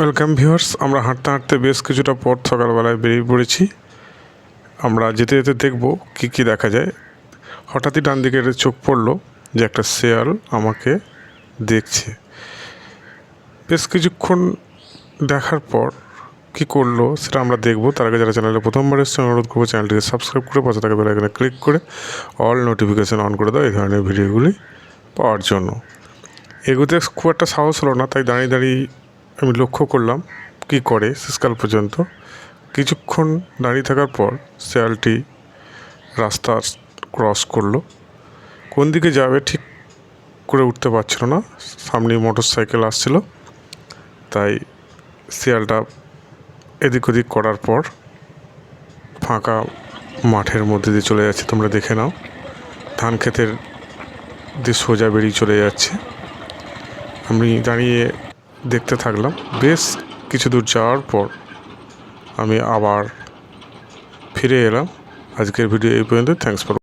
Welcome viewers আমরা হাঁটতে হাঁটতে বেশ কিছুটা পথ সকালবেলায় বেরিয়ে পড়েছি। আমরা যেতে যেতে দেখব কি কি দেখা যায়। হঠাৎই ডান দিকে চোখ পড়ল যে একটা শেয়াল আমাকে দেখছে। বেশ কিছুক্ষণ দেখার পর কি করল সেটা আমরা দেখব। তার আগে যারা চ্যানেলে প্রথমবার এসছে অনুরোধ করব চ্যানেলটিকে সাবস্ক্রাইব করে পাশে থাকা বেলাইকনে ক্লিক করে অল নোটিফিকেশান অন করে দাও। এই ধরনের ভিডিওগুলি পাওয়ার জন্য। এগুতে খুব একটা সাহস হলো না, তাই দাঁড়িয়ে দাঁড়িয়ে আমি লক্ষ্য করলাম কি করে শেষকাল পর্যন্ত। কিছুক্ষণ দাঁড়িয়ে থাকার পর শেয়ালটি রাস্তা ক্রস করল। কোন দিকে যাবে ঠিক করে উঠতে পারছিল না। সামনে মোটর সাইকেল আসছিল। তাই শিয়ালটা এদিক ওদিক করার পর ফাঁকা মাঠের মধ্যে দিয়ে চলে যাচ্ছে। তোমরা দেখে নাও, ধান ক্ষেতের দিয়ে সোজা বেরিয়ে চলে যাচ্ছে। আমি দাঁড়িয়ে দেখতে থাকলাম। বেশ কিছু দূর যাওয়ার পর আমি আবার ফিরে এলাম। আজকের ভিডিও এই পর্যন্ত থ্যাংকস ফর